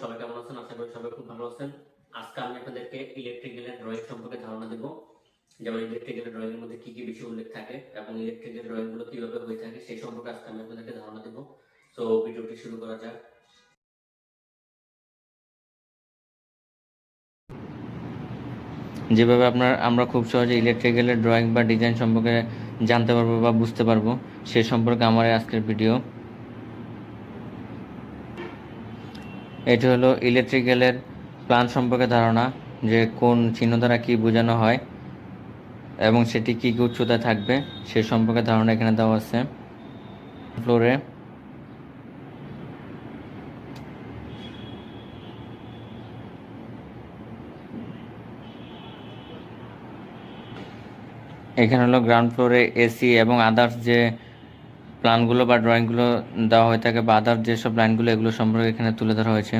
সবাই কেমন আছেন? আশা করি সবাই খুব ভালো আছেন। আজকে আমি আপনাদেরকে ড্রয়িং সম্পর্কে ধারণা দেব। যেমন ড্রয়িং এর মধ্যে কি কি বিষয় উল্লেখ থাকে এবং ইলেকট্রিক্যাল ড্রয়িংগুলো কীভাবে হয়ে থাকে সেই সম্পর্কে আজকে আমি আপনাদেরকে ধারণা দেব। তো ভিডিওটি শুরু করা যাক। যেভাবে আপনার, আমরা খুব সহজে ইলেকট্রিক্যালের ড্রয়িং বা ডিজাইন সম্পর্কে জানতে পারব বা বুঝতে পারব, সে সম্পর্কে আমার আজকের ভিডিও এটি হলো ইলেকট্রিক্যালের প্ল্যান সম্পর্কে ধারণা যে কোন চিহ্ন দ্বারা কী বোঝানো হয় এবং সেটি কী কী উচ্চতায় থাকবে সে সম্পর্কে ধারণা এখানে দেওয়া আছে। ফ্লোরে এখানে হলো গ্রাউন্ড ফ্লোরে এসি এবং আদার্স যে প্ল্যানগুলো বা ড্রয়িংগুলো দেওয়া হয়ে থাকে বা আদার যেসব লাইনগুলো এগুলো সম্পর্কে এখানে তুলে ধরা হয়েছে।